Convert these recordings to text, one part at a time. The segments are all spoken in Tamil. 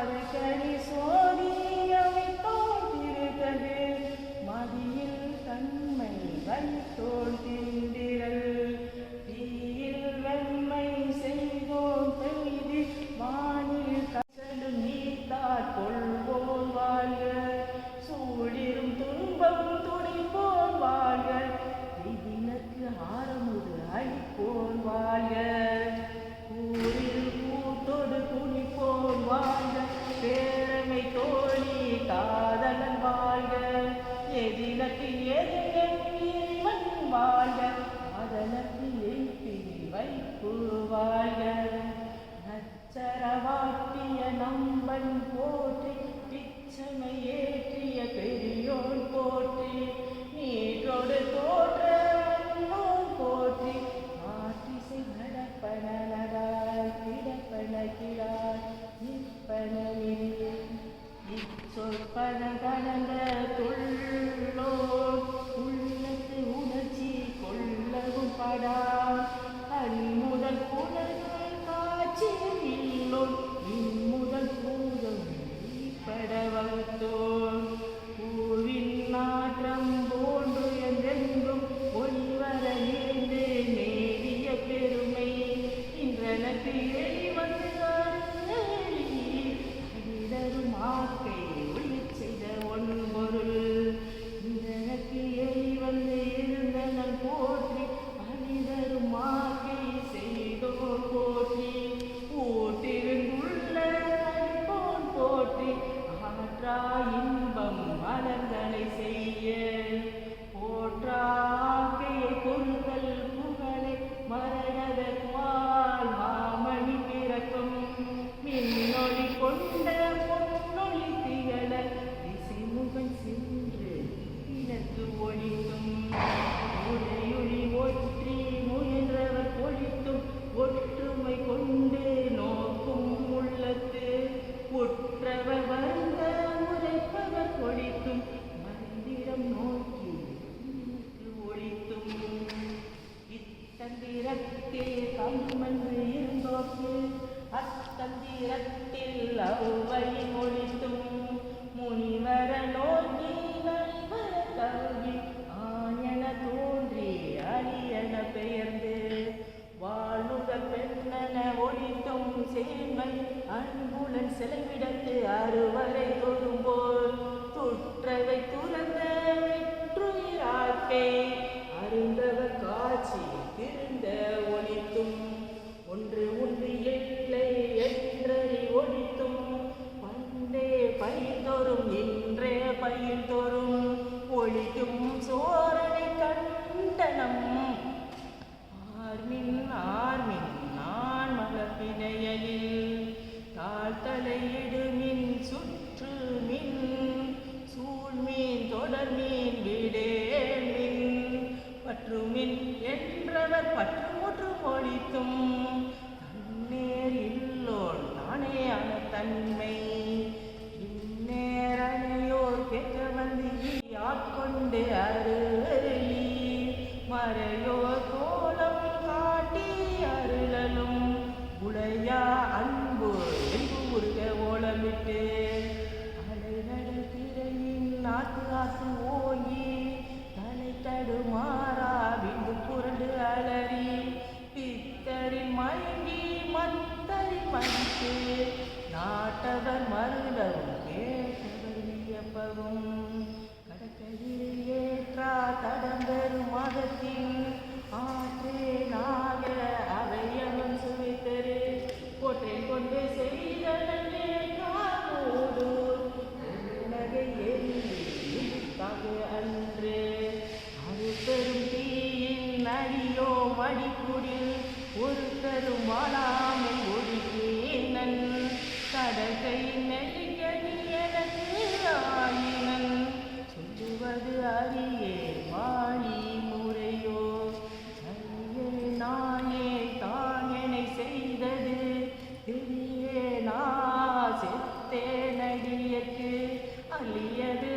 மலக்கடி சோதியை தோன்றிருந்தது மதியில் தன்மை வைத்தோன்றி செதிலக்கு எதிரன் வாழ்க அதனுக்கு எய்தினி வைப்பு வாழ்க. நச்சரவாட்டிய நம்பன் போற்றி பிச்சமை ஏற்றிய பெரியோன் போற்றி the மயங்கி மத்தரி மணிக்கு நாட்டவர் மருந்தவும் கேட்டவர் வியப்பவும் கடற்கையில் ஏற்றா தடம்பெறும் மதத்தின் ஆற்றே நான். கை நெல்லிக்க நீ எனக்கு ஆயினன் சொல்லுவது அறியே வாழி முறையோ? அறியே நானே தானெனை செய்தது. திரியே நா செத்தே நடியக்கு அழியது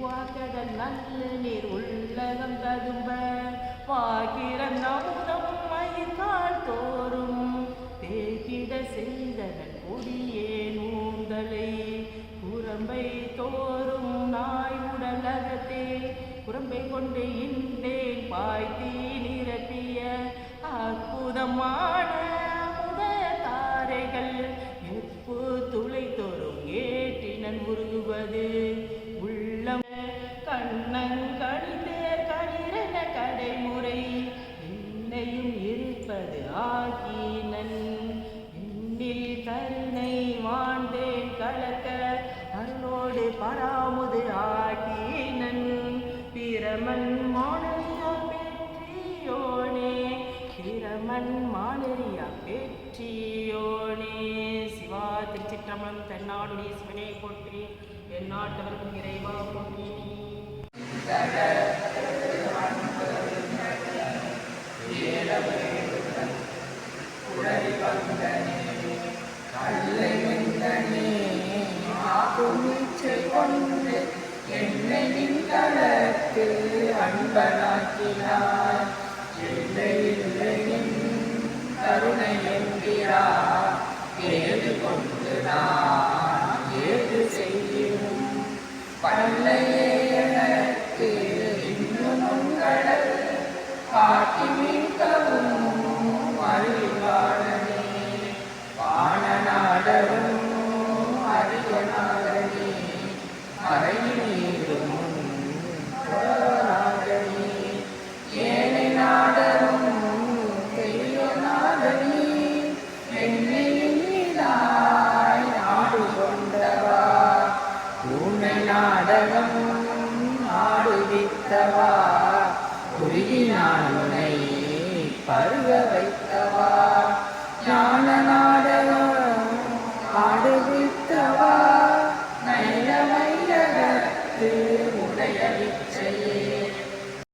வாக்கடல் நல்ல நீர் உள்ளகம் ததும்ப. வாக்கிரம் நமுதம் மயிர்கால் தோறும். தேக்கிட செய்தனன் கொடியே நூந்தலை. குரம்பை தோறும் நாய் உடலகத்தே குரம்பை கொண்டு இன்றேன் பாய்த்தி ஆகினன் என்னில் கருணை வாழ்ந்தேன் கலக்க அருளோடு பராமுது ஆகினன் பிரமன் மாணவியா பெற்றியோனே பிரமன் மாணவியா பெற்றியோனே. சிவா திருச்சிற்றம்பலம் தென்னாடுடைய சிவனை போற்றி என் நாட்டவர்க்கும் இறைவா போற்றி. துணிச்சல் கொண்டு என்னை நின்களத்து அன்பனாக்கினார் இல்லை கருணை என்கிறார் ஏது கொண்டு நான் ஏது செய்யும் பல்லையே எனக்கு இன்னும் உங்கள் காட்டி குருகி நான் உன்னை பருக வைத்த